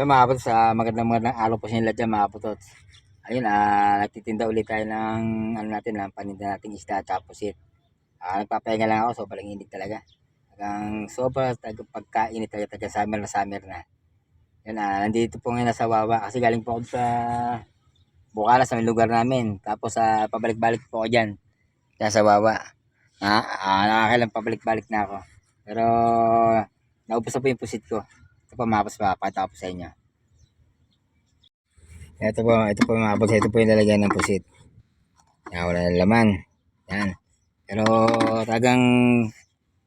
So mga kaputots, ah, magandang magandang araw po sa inyo dyan mga kaputots. Ayun, ah, nagtitinda ulit tayo ng ano natin, ng paninda nating isda at pusit. Ah, nagpapahinga lang ako, sobrang init talaga. Hanggang sobrang tag- pagkainit talaga, taga summer na summer na. Yun, ah, nandito po ngayon sa Wawa kasi galing po ako sa Bukala sa lugar namin. Tapos sa pabalik-balik po ako dyan. Kaya sa Wawa. Ah, ah, nakakailang pabalik-balik na ako. Pero naubos na po yung pusit ko. Ito po mga boss, papakita po sa inyo. Ito po, ito po mga boss, ito po yung lalagyan ng pusit. Yan, wala na laman. Yan. Pero talagang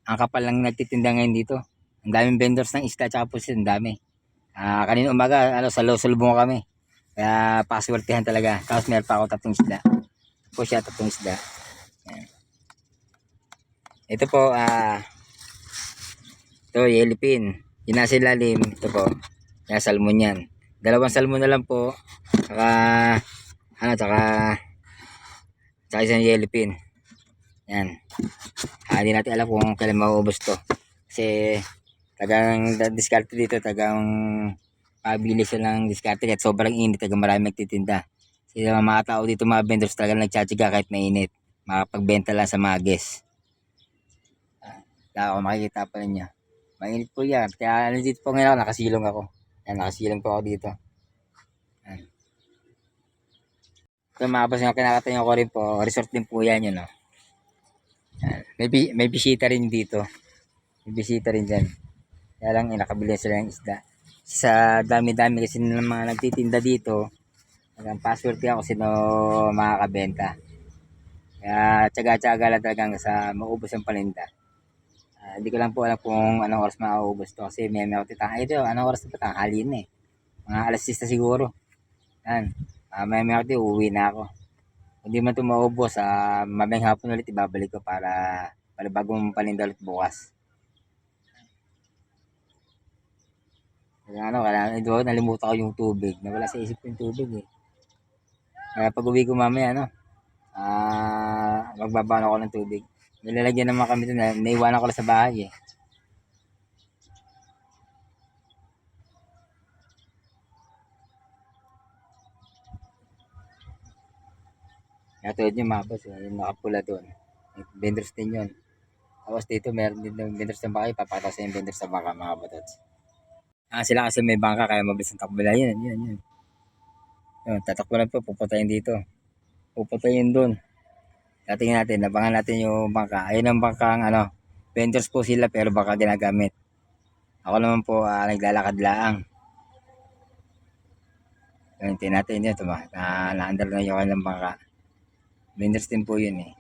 ang kapal lang nagtitinda ngayon dito. Ang daming vendors ng isda at pusit, ang dami. Ah, kanina umaga, ano, sa salubong kami. Kaya paswertehan talaga. Tapos meron pa ako tatlong isda. Ito po siya, tatlong isda. Yan. Ito po, ah, ito, yellow pin. Yung nasa ilalim, ito po. Yan, salmon yan. Dalawang salmon na lang po. Saka, ano, saka, saka isang yellow pin. Yan. Ah, hindi natin alam kung kailan mauubos to. Kasi, tagang diskarte dito, tagang pabilis siya ng diskarte at sobrang init, tagang marami magtitinda. Kasi mga, tao dito, mga vendors talagang nagtsatsaga kahit mainit. Makapagbenta lang sa mga guests. Ah, ako makikita pa ninyo. Mainit po yan. Kaya ano dito po ngayon nakasilong ako. Yan, nakasilong po ako dito. Yan. Mga boss, yung kinakatayo ko rin po, resort din po yan yun. No? Yan. May, may bisita rin dito. May bisita rin dyan. Kaya lang, eh, nakabili sila ng isda. Sa dami-dami kasi ng mga nagtitinda dito, hanggang password ako sino makakabenta. Kaya tsaga-tsaga lang talagang sa maubos ang paninda. Hindi ko lang po alam kung anong oras mauubos to kasi may ako titang. Ito, anong oras na? Tanghali na eh. Mga alas 6 na siguro. Yan. Ah, may may ako uuwi na ako. Kung di man ito maubos, ah, mamayang hapon ulit ibabalik ko para para bagong paninda ulit bukas. Kaya ano, kailangan ito, nalimutan ko yung tubig. Nawala sa isip ko yung tubig eh. Kaya pag uwi ko mamaya, ano, ah, magbabano ako ng tubig. Nilalagyan naman kami ito na naiwanan ko lang sa bahay eh. Kaya tulad yung mga boss, yung nakapula doon. Vendors din yun. Tapos dito meron din ng vendors ng baka, ipapakita sa yung vendors ng baka mga batots. Ah, sila kasi may bangka kaya mabilis ang takbo nila. Yun, yun, yun. Yun, tatakbo lang po, pupuntayin dito. Pupuntayin doon. Tatingin natin, nabangan natin yung bangka. Ayun ang bangkang ano, vendors po sila pero baka ginagamit. Ako naman po ah, naglalakad laang. Yun, natin yun, tuma, na, naandar na yung kanilang bangka. Vendors din po yun eh.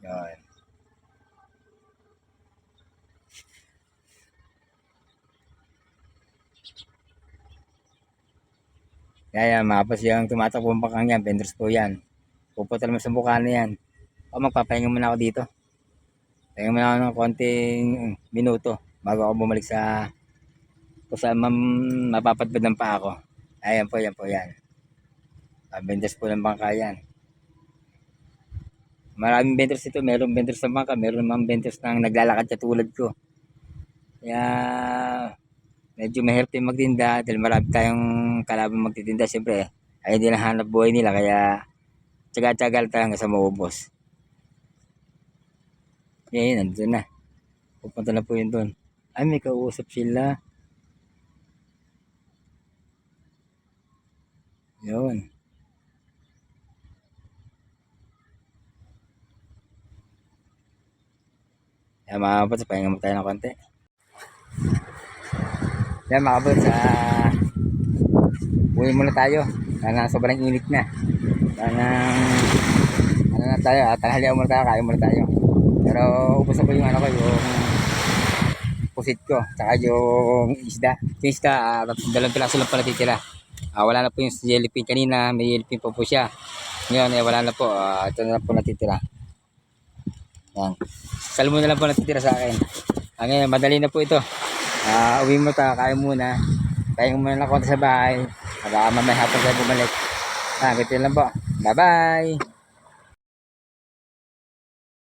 Yun. Kaya mga boss, yung tumatakbo ang bangkang yan, vendors po yan. Pupunta naman sa mukha na yan. O magpapahinga muna ako dito. Pahinga muna ako ng konting minuto bago ako bumalik sa kung saan mapapadpad ng pa ako. Ayan po, yan po yan. Vendors po ng bangka yan. Maraming vendors ito. Merong vendors ng bangka. Meron naman vendors ng naglalakad katulad ko. Kaya medyo mahirap din magtinda dahil marami tayong kalaban magtitinda. Siyempre, ay hindi na hanap buhay nila. Kaya tayo hanggang sa maubos. Yan, yun, nandun na. Pupunta na po yun doon. Ay, may kausap sila. Yun. Yan mga kapots, pahinga mo tayo ng konti. Yan mga kapots, ah, uwi muna tayo. Sana sobrang init na. Sana, ano na tayo, ah, tanghalian muna tayo, kain muna tayo. Pero ubos na po yung ano ko, yung pusit ko, tsaka yung isda. Yung isda, ah, dalawang piraso lang pala titira. Ah, wala na po yung jellypin kanina, may jellypin po po siya. Ngayon, eh, wala na po. Ah, ito na lang po natitira. Yan. Salmo na lang po natitira sa akin. Ah, ngayon, madali na po ito. Ah, uwi mo ta, kain muna. Kain muna na konti sa bahay. Baka mamaya hapon tayo bumalik. Ah, ganito lang po. Bye-bye!